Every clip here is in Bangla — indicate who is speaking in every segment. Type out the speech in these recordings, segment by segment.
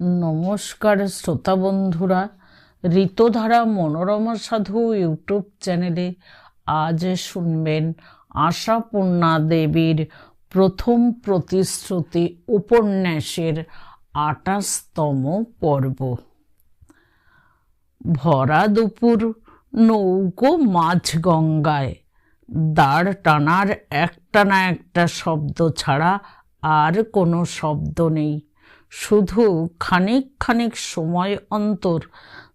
Speaker 1: নমস্কার শ্রোতা বন্ধুরা, ঋতধারা মনোরমা সাধু ইউটিউব চ্যানেলে আজ শুনবেন আশাপূর্ণা দেবীর প্রথম প্রতিশ্রুতি উপন্যাসের আটাশতম পর্ব। ভরা দুপুর নৌকো মাঝ গঙ্গায় দাঁড় টানার একটা না একটা শব্দ ছাড়া আর কোনো শব্দ নেই। শুধু খানিক খানিক সময় অন্তর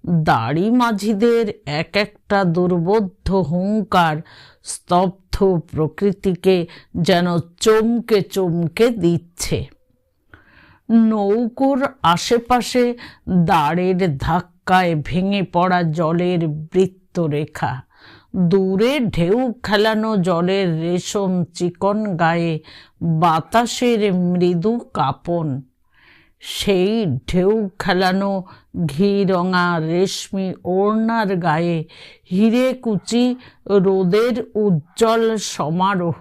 Speaker 1: দাড়ি মাঝিদের এক একটা দুর্বোধ্য হুঙ্কার স্তব্ধ প্রকৃতিকে যেন চমকে চমকে দিচ্ছে। নৌকোর আশেপাশে দাঁড়ের ধাক্কায় ভেঙে পড়া জলের বৃত্তরেখা দূরে ঢেউ খেলানো জলের রেশম চিকন গায়ে বাতাসের মৃদু কাপন। সেই ঢেউ খেলানো ঘি রঙা রেশমি ওড়নার গায়ে হিরে কুচি রোদের উজ্জ্বল সমারোহ।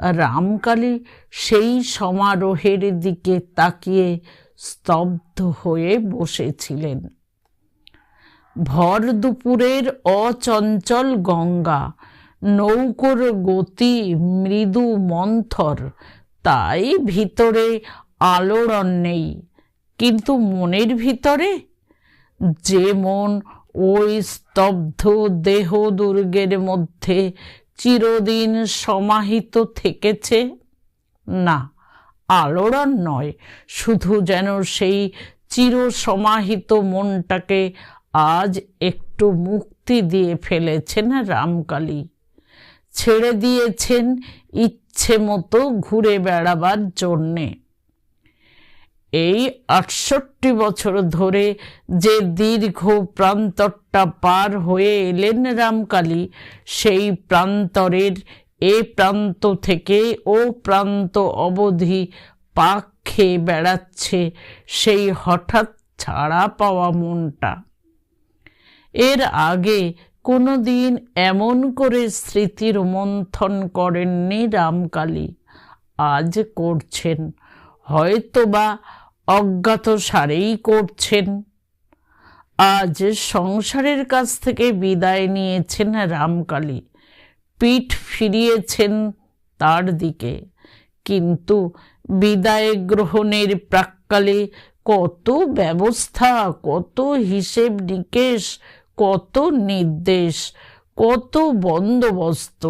Speaker 1: রামকালী সেই সমারোহের দিকে তাকিয়ে স্তব্ধ হয়ে বসেছিলেন। ভর দুপুরের অচঞ্চল গঙ্গা, নৌকোর গতি, মৃদু মন্থর, তাই ভিতরে আলোড়ন নেই। কিন্তু মনের ভিতরে? যে মন ওই স্তব্ধ দেহ দুর্গের মধ্যে চিরদিন সমাহিত থেকেছে? না, আলোড়ন নয়, শুধু যেন সেই চির সমাহিত মনটাকে আজ একটু মুক্তি দিয়ে ফেলেছেন রামকালী। ছেড়ে দিয়েছেন ইচ্ছে মতো ঘুরে বেড়াবার জন্যে। এই আটষট্টি বছর ধরে যে দীর্ঘ প্রান্তরটা পার হয়ে এলেন রামকালী, সেই প্রান্তরের এ প্রান্ত থেকে ও প্রান্ত অবধি পাক খেয়ে বেড়াচ্ছে সেই হঠাৎ ছাড়া পাওয়া মনটা। এর আগে কোনো দিন এমন করে স্মৃতির মন্থন করেননি রামকালী। আজ করছেন। হয়তোবা অজ্ঞাত সারেই করছেন। আজ সংসারের কাছ থেকে বিদায় নিয়েছেন রামকালী। পিঠ ফিরিয়েছেন তার দিকে। কিন্তু বিদায় গ্রহণের প্রাককালে কত ব্যবস্থা, কত হিসেব নিকেশ কত নির্দেশ, কত বন্দোবস্ত।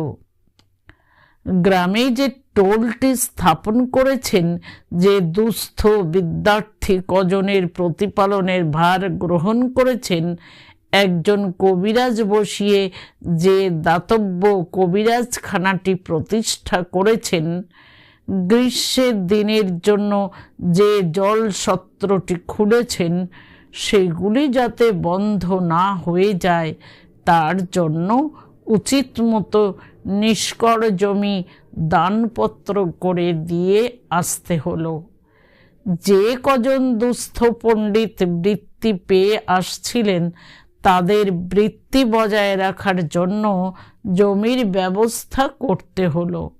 Speaker 1: গ্রামে যে টোলটি স্থাপন করেছেন, যে দুস্থ বিদ্যার্থী কজনের প্রতিপালনের ভার গ্রহণ করেছেন, একজন কবিরাজ বসিয়ে যে দাতব্য কবিরাজখানাটি প্রতিষ্ঠা করেছেন, গ্রীষ্মের দিনের জন্য যে জল সত্রটি খুলেছেন সেগুলি যাতে বন্ধ না হয়ে যায়, তার জন্য উচিত মতো নিষ্কর জমি দানপত্র করে দিয়ে আসতে হলো। যে কজন দুস্থ পণ্ডিত বৃত্তি পেয়ে আসছিলেন, তাদের বৃত্তি বজায় রাখার জন্য জমির ব্যবস্থা করতে হলো।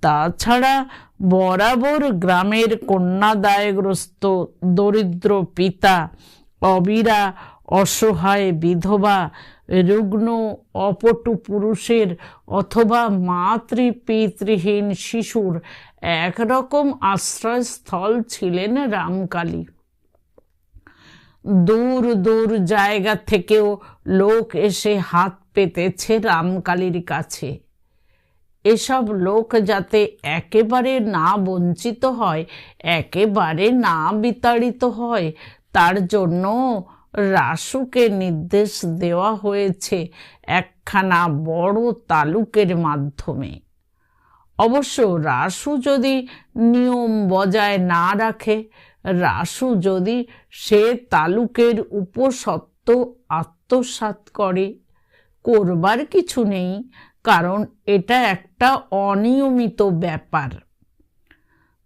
Speaker 1: তাছাড়া বরাবর গ্রামের কন্যাদায়গ্রস্ত দরিদ্র পিতা, অবিরা, অসহায় বিধবা, রুগ্ন, অপটু পুরুষের অথবা মাতৃ পিতৃহীন শিশুর একরকম আশ্রয়স্থল ছিলেন রামকালী। দূর দূর জায়গা থেকেও লোক এসে হাত পেতেছে রামকালীর কাছে। এসব লোক যাতে একেবারে না বঞ্চিত হয়, একেবারে না বিতাড়িত হয়, তার জন্য রাসুকে নির্দেশ দেওয়া হয়েছে একখানা বড় তালুকের মাধ্যমে। অবশ্য রাসু যদি নিয়ম বজায় না রাখে, রাসু যদি সে তালুকের উপসত্ত্ব আত্মসাত করে, করবার কিছু নেই কারণ এটা একটা অনিয়মিত ব্যাপার।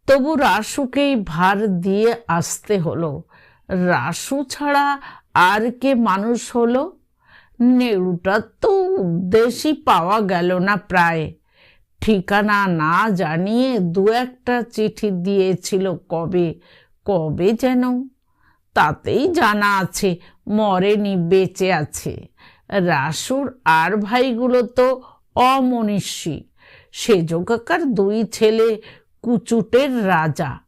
Speaker 1: তবু রাসুকেই ভার দিয়ে আসতে হলো। রাসু ছাড়া আর কে মানুষ হলো? নেউটার তো উদ্দেশ্যই পাওয়া গেল না প্রায়। ঠিকানা না জানিয়ে দু একটা চিঠি দিয়েছিল কবে? কবে যেন? তাতেই জানা আছে, মরেনি, বেঁচে আছে। রাসুর আর ভাইগুলো তো অমনীষী। সেজকাকার দুই ছেলে কুচুটের রাজা।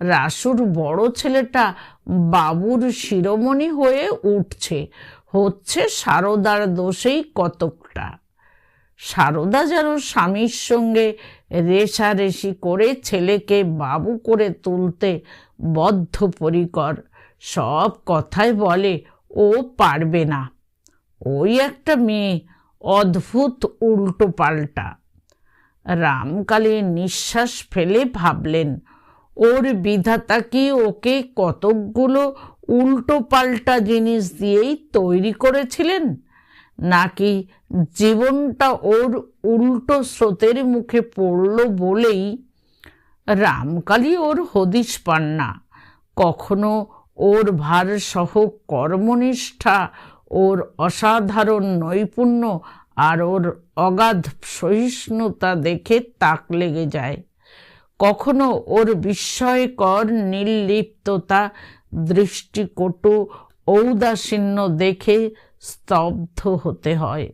Speaker 1: রাসুর বড় ছেলেটা বাবুর শিরোমণি হয়ে উঠছে। হচ্ছে সারদার দোষেই কতকটা। সারদা যেন স্বামীর সঙ্গে রেশারেশি করে ছেলেকে বাবু করে তুলতে বদ্ধপরিকর। সব কথাই বলে, ও পারবে না। ওই একটা মেয়ে অদ্ভুত উল্টো পাল্টা। রামকালী নিঃশ্বাস ফেলে ভাবলেন, ওর বিধাতা কি ওকে কতকগুলো উল্টো পাল্টা জিনিস দিয়েই তৈরি করেছিলেন? নাকি জীবনটা ওর উল্টো স্রোতের মুখে পড়ল বলেই? রামকালী ওর হদিশ পান না। কখনো ওর ভারসহ কর্মনিষ্ঠা ওর অসাধারণ নৈপুণ্য আর ওর অগাধ সহিষ্ণুতা দেখে তাক লেগে যায়। কখনো ওর বিস্ময়কর নির্লিপ্ততা, দৃষ্টিকটু ঔদাসীন্য দেখে স্তব্ধ হতে হয়।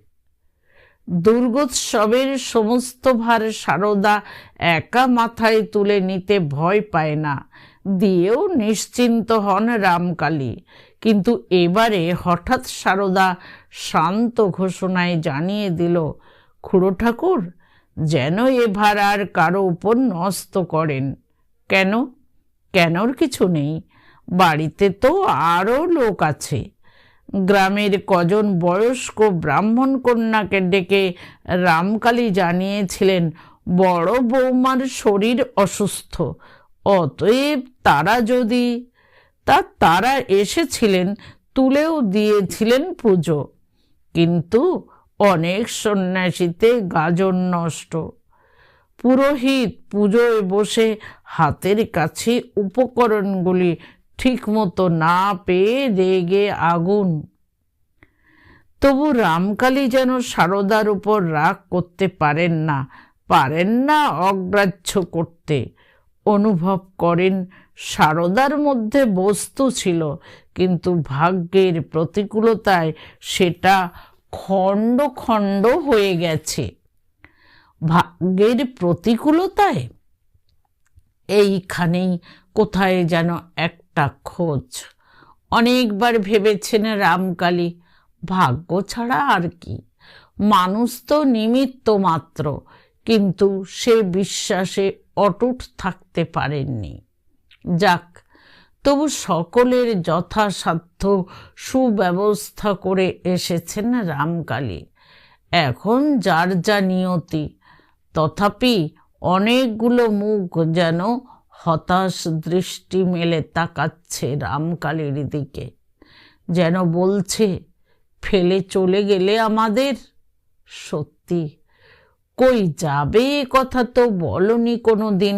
Speaker 1: দুর্গোৎসবের সমস্ত ভার সারদা একা মাথায় তুলে নিতে ভয় পায় না। দিয়েও নিশ্চিন্ত হন রামকালী। কিন্তু এবারে হঠাৎ সারদা শান্ত ঘোষণায় জানিয়ে দিল, খুড়ো ঠাকুর, যেন এ ভার আর কারও উপর নস্ত করেন। কেন? কেনর কিছু নেই। বাড়িতে তো আরও লোক আছে। গ্রামের কজন বয়স্ক ব্রাহ্মণ কন্যাকে ডেকে রামকালী জানিয়েছিলেন, বড় বৌমার শরীর অসুস্থ, অতএব তারা যদি তা তারা এসেছিলেন, তুলেও দিয়েছিলেন পুজো। কিন্তু অনেক সন্ন্যাসীতে গাজন নষ্ট। পুরোহিত পুজোয় বসে হাতের কাছে উপকরণগুলি ঠিকমতো না পেয়ে রেগে আগুন। তবু রামকালী যেন সারদার উপর রাগ করতে পারেন না পারেন না অগ্রাহ্য করতে। অনুভব করেন। সারদার মধ্যে বস্তু ছিল, কিন্তু ভাগ্যের প্রতিকূলতায় সেটা খণ্ড খণ্ড হয়ে গেছে। ভাগ্যের প্রতিকূলতায়? এইখানেই কোথায় যেন একটা খোঁজ। অনেকবার ভেবেছেন রামকালী, ভাগ্য ছাড়া আর কি। মানুষ তো নিমিত্ত মাত্র, কিন্তু সে বিশ্বাসে অটুট থাকতে পারেননি। যাক, তবু সকলের যথাসাধ্য সুব্যবস্থা করে এসেছেন রামকালী। এখন যার যা নিয়তি, তথাপি অনেকগুলো মুখ যেন হতাশ দৃষ্টি মেলে তাকাচ্ছে রামকালীর দিকে। যেন বলছে, ফেলে চলে গেলে আমাদের? সত্যি কই যাবে কথা তো বলনি কোনো দিন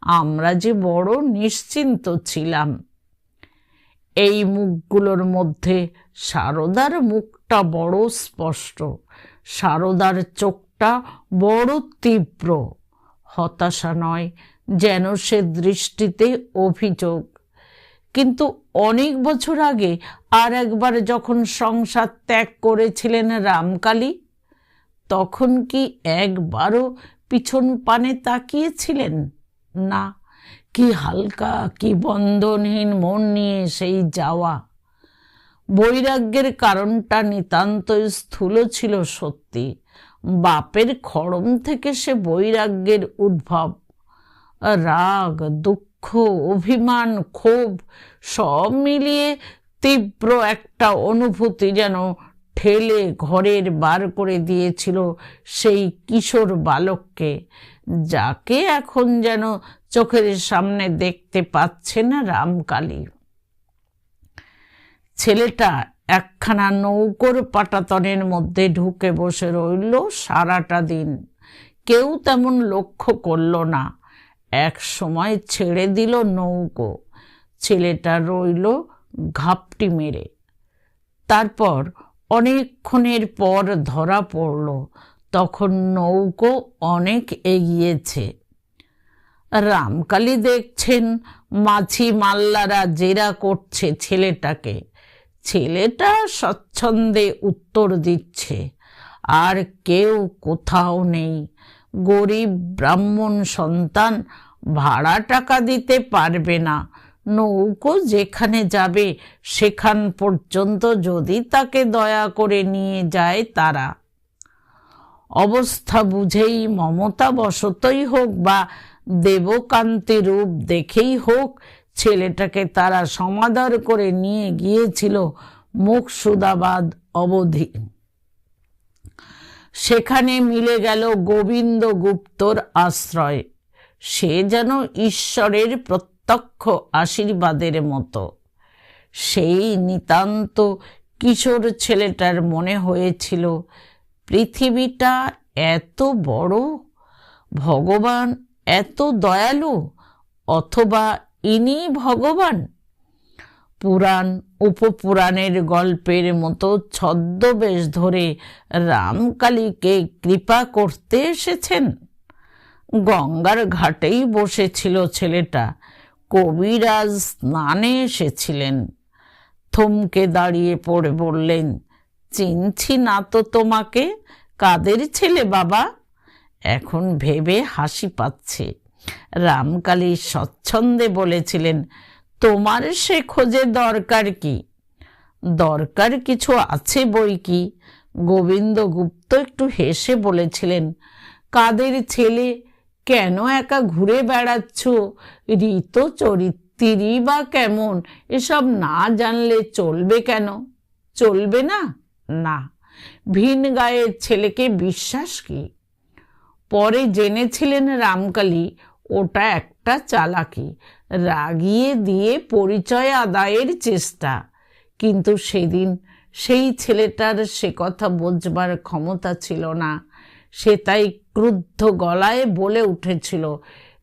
Speaker 1: আমরা যে বড় নিশ্চিন্ত ছিলাম। এই মুখগুলোর মধ্যে সারদার মুখটা বড় স্পষ্ট, সারদার চোখটা বড় তীব্র। হতাশা নয় যেন সে দৃষ্টিতে অভিযোগ। কিন্তু অনেক বছর আগে আর একবার যখন সংসার ত্যাগ করেছিলেন রামকালী তখন কি একবারও পিছন পানে তাকিয়েছিলেন? না। কি হালকা, কি বন্ধনহীন মন নিয়ে সেই যাওয়া। বৈরাগ্যের কারণটা নিতান্ত স্থূল ছিল সত্যি। বাপের খড়ম থেকে সে বৈরাগ্যের উদ্ভব। রাগ, দুঃখ, অভিমান, ক্ষোভ সব মিলিয়ে তীব্র একটা অনুভূতি যেন ঠেলে ঘরের বার করে দিয়েছিল সেই কিশোর বালককে, যাকে এখন যেন চোখের সামনে দেখতে পাচ্ছে না রামকালী। ছেলেটা একখানা নৌকোর পাটাতনের মধ্যে ঢুকে বসে রইল সারাটা দিন। কেউ তেমন লক্ষ্য করল না। এক সময় ছেড়ে দিল নৌকো। ছেলেটা রইল ঘাপটি মেরে। তারপর অনেকক্ষণের পর ধরা পড়ল। তখন নৌকো অনেক এগিয়েছে। রামকালী দেখছেন মাছি মাল্লারা জেরা করছে ছেলেটাকে। ছেলেটা স্বচ্ছন্দে উত্তর দিচ্ছে, আর কেউ কোথাও নেই। গরিব ব্রাহ্মণ সন্তান ভাড়া টাকা দিতে পারবে না। নৌকো যেখানে যাবে, সেখান পর্যন্ত যদি তাকে দয়া করে নিয়ে যায় তারা। অবস্থা বুঝেই মমতা বশতই হোক বা দেবকান্তি রূপ দেখেই হোক, ছেলেটাকে তারা সমাদর করে নিয়ে গিয়েছিল মুখসুদাবাদ অবধি। সেখানে মিলে গেল গোবিন্দ গুপ্তর আশ্রয়। সে যেন ঈশ্বরের প্রত্যক্ষ আশীর্বাদের মতো। সেই নিতান্ত কিশোর ছেলেটার মনে হয়েছিল, পৃথিবীটা এত বড়, ভগবান এত দয়ালু, অথবা ইনি ভগবান? পুরাণ, উপপুরাণের গল্পের মতো ছদ্মবেশ ধরে রামকালীকে কৃপা করতে এসেছেন। গঙ্গার ঘাটেই বসেছিল ছেলেটা। কবিরাজ স্নানে এসেছিলেন। থমকে দাঁড়িয়ে পড়ে বললেন, চিনছি না তো তোমাকে। কাদের ছেলে বাবা? এখন ভেবে হাসি পাচ্ছে। রামকালী স্বচ্ছন্দে বলেছিলেন, তোমার সে খোঁজে দরকার কি? দরকার কিছু আছে বই কি? গোবিন্দ গুপ্ত একটু হেসে বলেছিলেন, কাদের ছেলে কেন একা ঘুরে বেড়াচ্ছ? ঋত চরিত্রই বা কেমন? এসব না জানলে চলবে কেন? চলবে না? না। ভিন গায়ের ছেলেকে বিশ্বাস কি? পরে জেনেছিলেন রামকালী, ওটা একটা চালাকি। রাগিয়ে দিয়ে পরিচয় আদায়ের চেষ্টা। কিন্তু সেদিন সেই ছেলেটার সে কথা বোঝবার ক্ষমতা ছিল না। সে তাই ক্রুদ্ধ গলায় বলে উঠেছিল,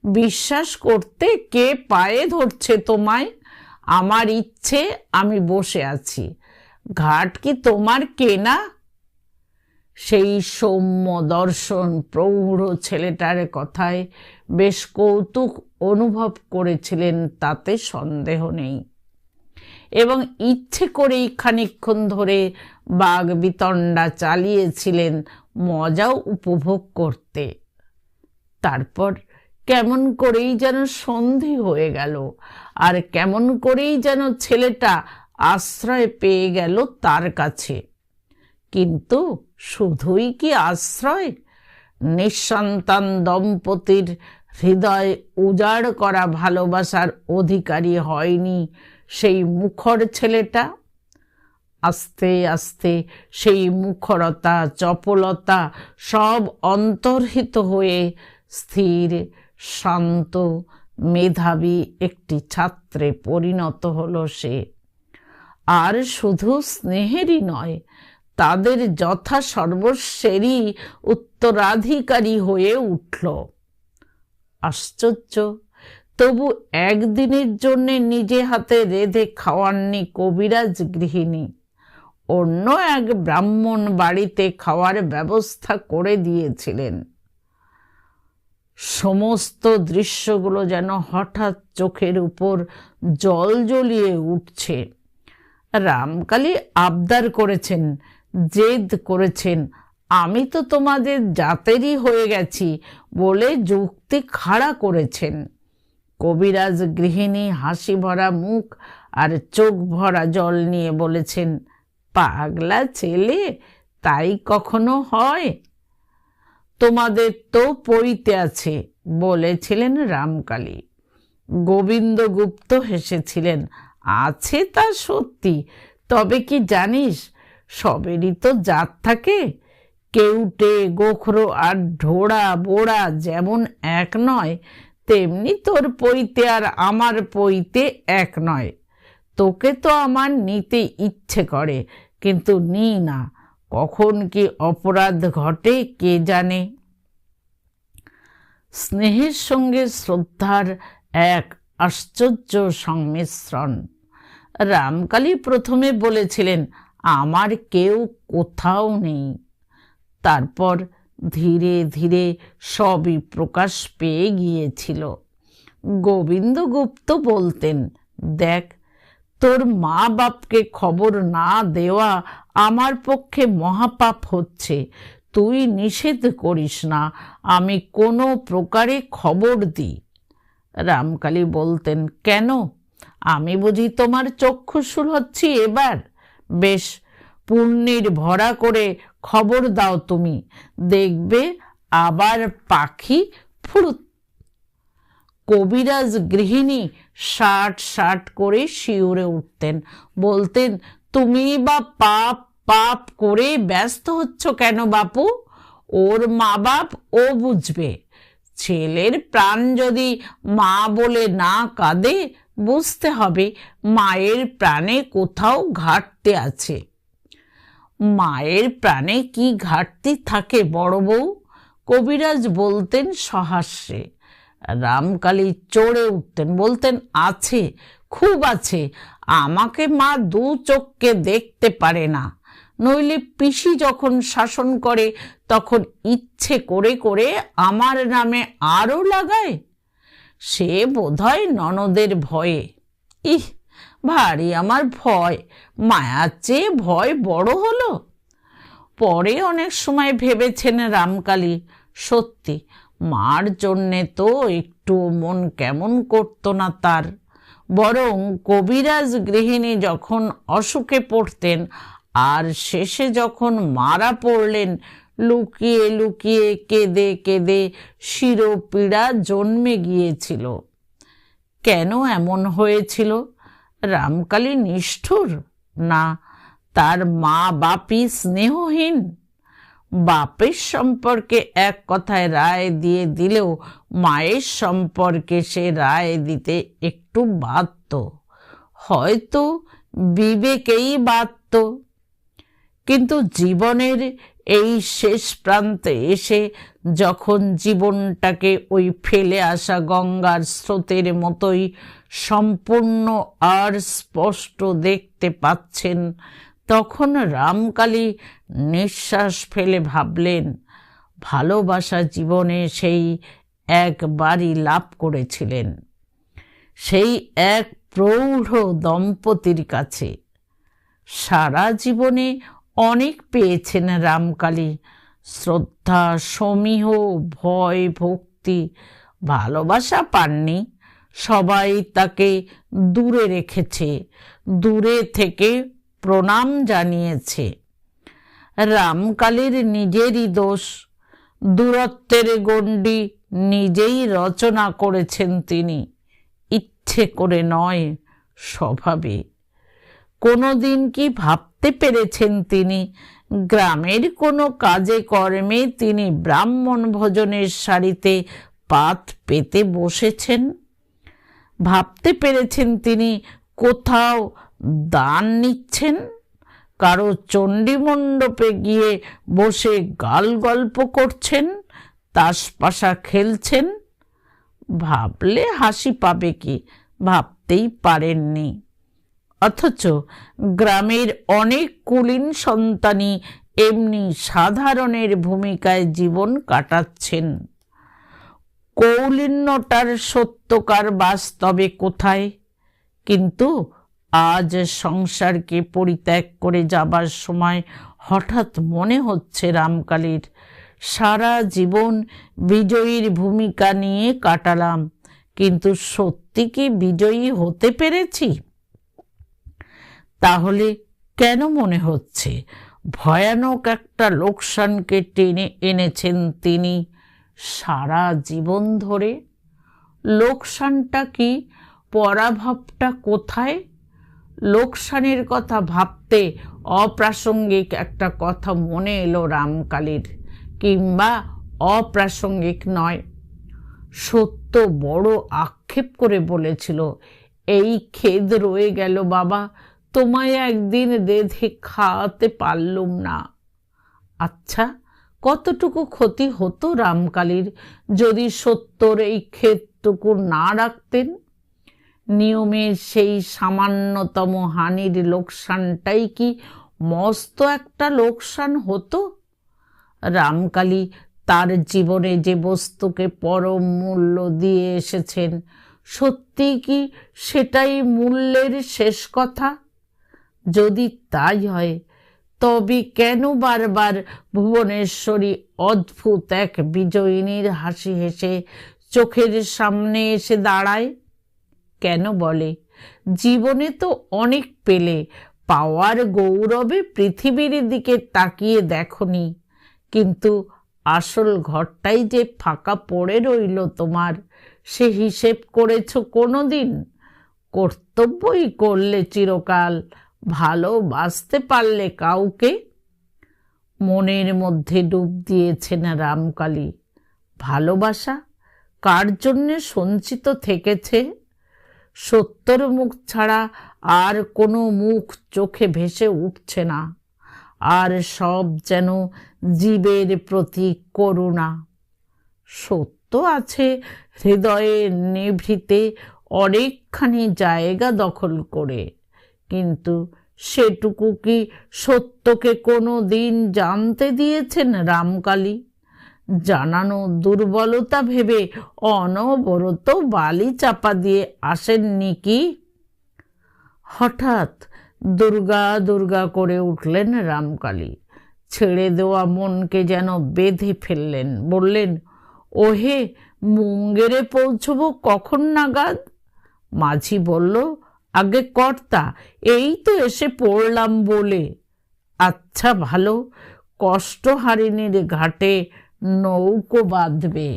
Speaker 1: বিশ্বাস করতে কে পায়ে ধরছে তোমায়? আমার ইচ্ছে, আমি বসে আছি। ঘাট কি তোমার কেনা? সেই সৌম্য দর্শন প্রৌঢ় ছেলেটার কথায় বেশ কৌতুক অনুভব করেছিলেন, তাতে সন্দেহ নেই। এবং ইচ্ছে করেই খানিক্ষণ ধরে বাঘ বিতণ্ডা চালিয়েছিলেন মজাও উপভোগ করতে। তারপর কেমন করেই যেন সন্ধি হয়ে গেল, আর কেমন করেই যেন ছেলেটা আশ্রয় পেয়ে গেল তার কাছে। কিন্তু শুধুই কি আশ্রয়? নিঃসন্তান দম্পতির হৃদয় উজাড় করা ভালোবাসার অধিকারী হয়নি সেই মুখর ছেলেটা? আস্তে আস্তে সেই মুখরতা, চপলতা সব অন্তর্হিত হয়ে স্থির, শান্ত মেধাবী একটি ছাত্রে পরিণত হলো সে। আর শুধু স্নেহেরই নয়, তাদের যথা সর্বস্বেরই উত্তরাধিকারী হয়ে উঠল। আশ্চর্য, তবু একদিনের জন্যে নিজে হাতে রেঁধে খাওয়াননি কবিরাজ গৃহিণী। অন্য এক ব্রাহ্মণ বাড়িতে খাওয়ার ব্যবস্থা করে দিয়েছিলেন। সমস্ত দৃশ্যগুলো যেন হঠাৎ চোখের উপর জল জ্বলিয়ে উঠছে। রামকালী আবদার করেছেন, জেদ করেছেন, আমি তো তোমাদের জাতেরই হয়ে গেছি বলে যুক্তি খাড়া করেছেন। কবিরাজ গৃহিণী হাসি ভরা মুখ আর চোখ ভরা জল নিয়ে বলেছেন পাগলা ছেলে, তাই কখনো হয়? তোমাদের তো পইতে আছে, বলেছিলেন রামকালী। গোবিন্দগুপ্ত হেসেছিলেন, আছে তা সত্যি, তবে কি জানিস, সবেরই তো জাত থাকে। কেউটে, গোখরো আর ঢোড়া বোড়া যেমন এক নয়, তেমনি তোর পইতে আর আমার পইতে এক নয়। তোকে তো আমার নিতে ইচ্ছে করে কিন্তু নি না কখন কি অপরাধ ঘটে কে জানে? স্নেহের সঙ্গে শ্রদ্ধার এক আশ্চর্য সংমিশ্রণ। রামকালী প্রথমে বলেছিলেন, আমার কেউ কোথাও নেই। তারপর ধীরে ধীরে সবই প্রকাশ পেয়ে গিয়েছিল। গোবিন্দগুপ্ত বলতেন, দেখ তোর মা বাপকে খবর না দেওয়া আমার পক্ষে মহাপাপ হচ্ছে। তুই নিষেধ করিস না, আমি কোনো প্রকারে খবর দিই। রামকালী বলতেন, কেন? আমি বুঝি তোমার চক্ষুশুল হচ্ছি এবার। বেশ, পুণ্যের ভরা করে খবর দাও তুমি। দেখবে আবার পাখি ফুরুত কবিরাজ গৃহিণী ষাট ষাট করে শিউরে উঠতেন। বলতেন, তুমি বা পাপ পাপ করে ব্যস্ত হচ্ছ কেন বাপু? ওর মা বাপ ও বুঝবে। ছেলের প্রাণ যদি মা বলে না কাঁদে, বুঝতে হবে মায়ের প্রাণে কোথাও ঘাটতি আছে। মায়ের প্রাণে কি ঘাটতি থাকে বড় বউ? কবিরাজ বলতেন সহাস্যে রামকালী চড়ে উঠতেন, বলতেন, আছে, খুব আছে, আমাকে মা দু চোখকে দেখতে পারে না। নইলে পিসি যখন শাসন করে, তখন ইচ্ছে করে করে আমার নামে আরও লাগায়। সে বোধহয় ননদের ভয়ে। ইহ, ভারী আমার ভয়, মায়ার চেয়ে ভয় বড় হলো। পরে অনেক সময় ভেবেছেন রামকালী, সত্যি মার জন্যে তো একটু মন কেমন করতো না তার। বরং কবিরাজ গৃহিণী যখন অসুখে পড়তেন, আর শেষে যখন মারা পড়লেন, লুকিয়ে লুকিয়ে কেঁদে কেঁদে শিরোপীড়া জন্মে গিয়েছিল। কেন এমন হয়েছিল? রামকালী নিষ্ঠুর? না, তার মা বাপি স্নেহহীন। বাপের সম্পর্কে এক কথায় রায় দিয়ে দিলেও মায়ের সম্পর্কে সে রায় দিতে একটু বাধ্য। হয়তো বিবেকেই বাধ্য। কিন্তু জীবনের এই শেষ প্রান্তে এসে যখন জীবনটাকে ওই ফেলে আসা গঙ্গার স্রোতের মতোই সম্পূর্ণ আর স্পষ্ট দেখতে পাচ্ছেন তখন রামকালী নিঃশ্বাস ফেলে ভাবলেন, ভালোবাসা জীবনে সেই একবারই লাভ করেছিলেন। সেই এক প্রৌঢ় দম্পতির কাছে সারা জীবনে অনেক পেয়েছেন রামকালী। শ্রদ্ধা, সমীহ, ভয়, ভক্তি, ভালোবাসা পাননি। সবাই তাকে দূরে রেখেছে, দূরে থেকে প্রণাম জানিয়েছে। রামকালীর নিজেরই দোষ। দূরত্বের গণ্ডি নিজেই রচনা করেছেন তিনি। ইচ্ছে করে নয় স্বভাবে। কোনো দিন কি ভাবতে পেরেছেন তিনি? গ্রামের কোনো কাজে কর্মে তিনি ব্রাহ্মণ ভোজনের সারিতে পাত পেতে বসেছেন? ভাবতে পেরেছেন তিনি কোথাও দান নিচ্ছেন? কারও চণ্ডীমণ্ডপে গিয়ে বসে গাল গল্প করছেন? তাসপাশা খেলছেন? ভাবলে হাসি পাবে কি? ভাবতেই পারেননি। অথচ গ্রামের অনেক কুলীন সন্তানই এমনি সাধারণের ভূমিকায় জীবন কাটাচ্ছেন। কৌলিন্যটার সত্যকার বাস্তবে কোথায়? কিন্তু আজ সংসারকে পরিত্যাগ করে যাবার সময় হঠাৎ মনে হচ্ছে রামকালীর। সারা জীবন বিজয়ীর ভূমিকা নিয়ে কাটালাম, কিন্তু সত্যি কি বিজয়ী হতে পেরেছি? তাহলে কেন মনে হচ্ছে? ভয়ানক একটা লোকসানকে টেনে এনেছেন তিনি সারা জীবন ধরে? লোকসানটা কি পরাভাবটা কোথায়? লোকসানের কথা ভাবতে অপ্রাসঙ্গিক একটা কথা মনে এলো রামকালীর, কিংবা অপ্রাসঙ্গিক নয়। সত্য বড় আক্ষেপ করে বলেছিল, এই খেদ রয়ে গেল বাবা, তোমায় একদিন রেধে খাওয়াতে পারলুম না। আচ্ছা কতটুকু ক্ষতি হতো রামকালীর যদি সত্যর এই ক্ষেতটুকু না রাখতেন? নিয়মের সেই সামান্যতম হানির লোকসানটাই কি মস্ত একটা লোকসান হতো? রামকালী তার জীবনে যে বস্তুকে পরম মূল্য দিয়ে এসেছেন সত্যি কি সেটাই মূল্যের শেষ কথা? যদি তাই হয়, তবে কেন বারবার ভুবনেশ্বরী অদ্ভুত এক বিজয়িনীর হাসি হেসে চোখের সামনে এসে দাঁড়ায়? কেন বলে? জীবনে তো অনেক পেলে, পাওয়ার গৌরবে পৃথিবীর দিকে তাকিয়ে দেখনি। কিন্তু আসল ঘরটাই যে ফাঁকা পড়ে রইল তোমার, সে হিসেব করেছ কোনো দিন কর্তব্যই করলে চিরকাল ভালোবাসতে পারলে কাউকে? মনের মধ্যে ডুব দিয়েছেন রামকালী। ভালোবাসা কার জন্যে সঞ্চিত থেকেছে? সত্যর মুখ ছাড়া আর কোনো মুখ চোখে ভেসে উঠছে না। আর সব যেন জীবের প্রতি করুণা। সত্য আছে হৃদয়ের নেভৃতে অনেকখানি জায়গা দখল করে। কিন্তু সেটুকু কি সত্যকে কোনো দিন জানতে দিয়েছেন রামকালী? জানানো দুর্বলতা ভেবে অনবরত বালি চাপা দিয়ে আসেননি কি? হঠাৎ দুর্গা দুর্গা করে উঠলেন রামকালী। ছেড়ে দেওয়া মনকে যেন বেঁধে ফেললেন। বললেন, ওহে, মুঙ্গেরে পৌঁছবো কখন নাগাদ? মাঝি বলল, আগে কর্তা, এই তো এসে পড়লাম বলে। আচ্ছা ভালো। কষ্ট হারিণীর ঘাটে নৌকো বাঁধবে।